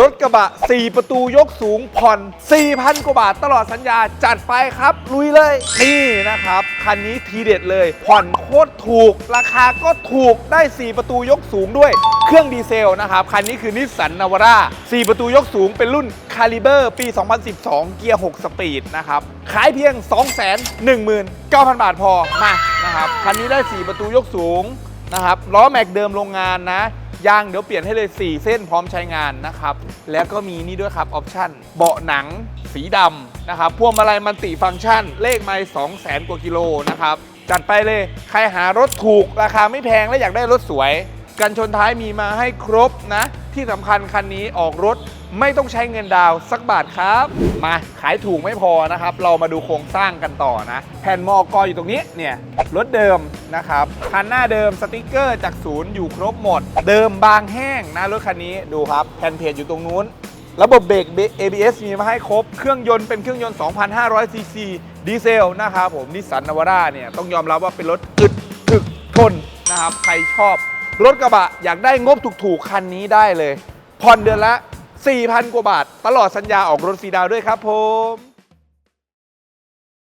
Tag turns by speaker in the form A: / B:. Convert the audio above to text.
A: รถกระบะ 4 ประตูยกสูงผ่อน 4,000 กว่าบาทตลอดสัญญาจัดไปครับ ลุยเลย นี่นะครับ คันนี้ทีเด็ดเลย ผ่อนโคตรถูก ราคาก็ถูกได้ 4 ประตูยกสูงด้วย เครื่องดีเซลนะครับ คันนี้คือนิสสันนาวาร่า4ประตูยกสูงเป็นรุ่นคาลิเบอร์ปี 2012 เกียร์ 6 สปีดนะครับ ขายเพียง 219,000 บาทพอมานะครับคันนี้ได้ 4 ประตูยกสูงนะครับล้อแม็กเดิมโรงงานนะ ยางเดี๋ยวเปลี่ยนให้เลย 4 เส้นพร้อมใช้งานนะครับ แล้วก็มีนี่ด้วยครับออปชั่นเบาะหนังสีดำนะครับพวงมาลัยมันติฟังก์ชัน เลขไม้2 0 0 0 0นกว่ากิโลนะครับ จัดไปเลยใครหารถถูกราคาไม่แพงและอยากได้รถสวย กันชนท้ายมีมาให้ครบนะ ที่สำคัญคันนี้ออกรถไม่ต้องใช้เงินดาวสักบาทครับ มาขายถูกไม่พอนะครับ เรามาดูโครงสร้างกันต่อนะ แผ่นมอกออยู่ตรงนี้เนี่ยรถเดิมนะครับคันหน้าเดิมสติกเกอร์จากศูนย์อยู่ครบหมด เดิมบางแห้งนะรถคันนี้ดูครับแผ่นเพจอยู่ตรงนู้นระบบเบรก ABS มีมาให้ครบ เครื่องยนต์เป็นเครื่องยนต์ 2,500 ซีซีดีเซลนะครับผมนิสสันนาวาร่าเนี่ยต้องยอมรับว่าเป็นรถอึดถึกทนนะครับ ใครชอบ รถกระบะอยากได้งบถูกๆ คันนี้ได้เลย ผ่อนเดือนละ 4,000 กว่าบาท ตลอดสัญญาออกรถฟรีดาวด้วยครับผม